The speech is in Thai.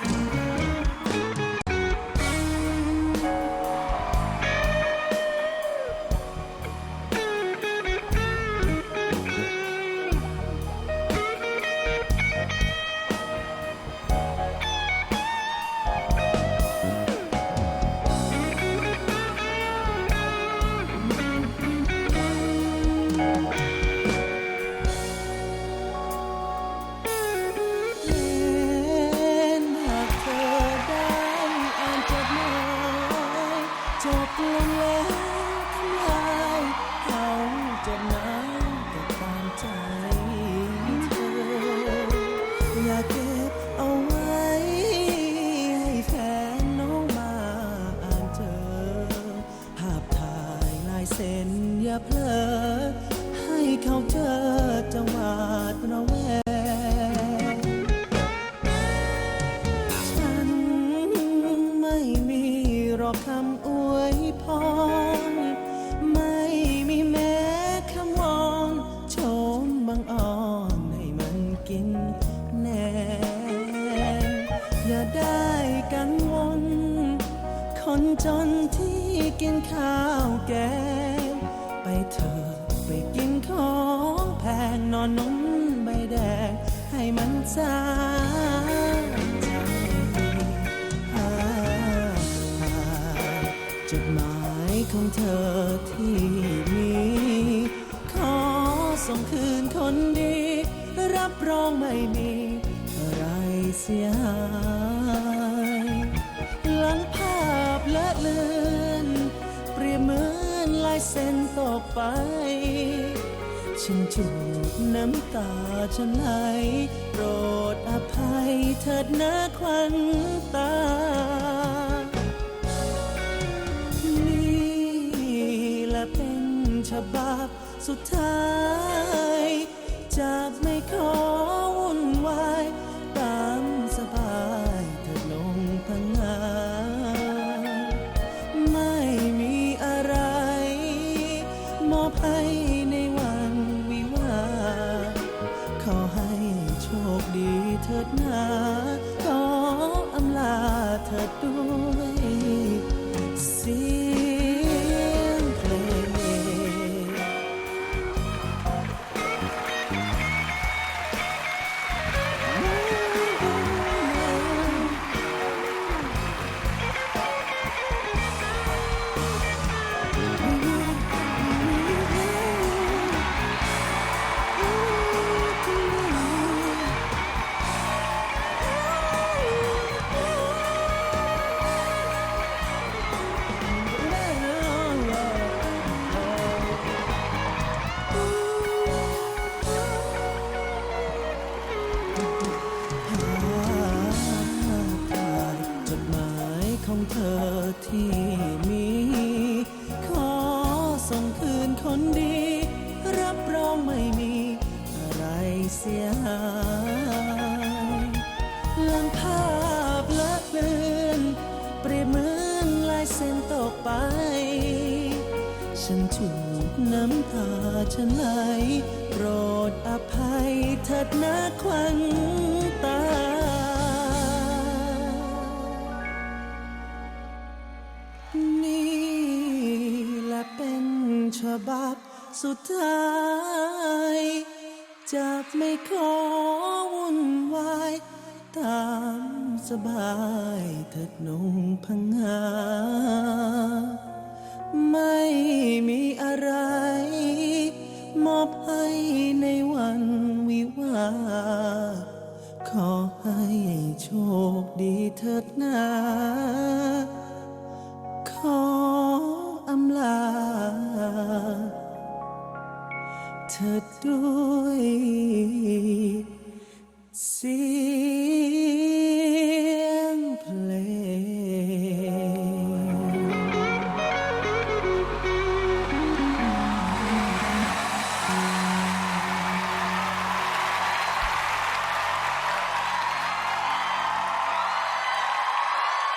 เจบลงแล้วทำลายเอาจดหมายก็ตามใจเธอ อยากเก็บเอาไว้ ให้แฟนน้องมาอ่านเจอ ภาพถ่ายลายเซ็นอย่าเพลอ ให้เขาเจอจังหวาดระแวงฉันไม่มีหรอกคำ คนจนที่กินข้าวแกง ไปเถอะไปกินของแพงนอนนุ่นใบแดง ให้มันสาใจอ่าจดหมายของเธอที่มีขอส่งคืนคนดี รับรองไม่มีอะไรเสียหาย เส้นตกไป ฉันจูบน้ำตาฉันไหลโปรดอภัยเถิดนะควันตา นี่และเป็นฉบับสุดท้ายจาก เของเธอที่มี ขอส่งคืนคนดี รับรองไม่มีอะไรเสียหายหลังภาพเละเลือนเปรียบเหมือนลายเส้นตกไป ฉันจูบน้ำตาฉันไหลโปรดอภัยเถิดนะควันตา สุดท้ายจากไม่ขอวุ่นวายตามสบายเถิดนงพังงาไม่มีอะไร มอบให้ในวันวิวา ขอให้โชคดีเถิดนาขอ เธอด้วยเสี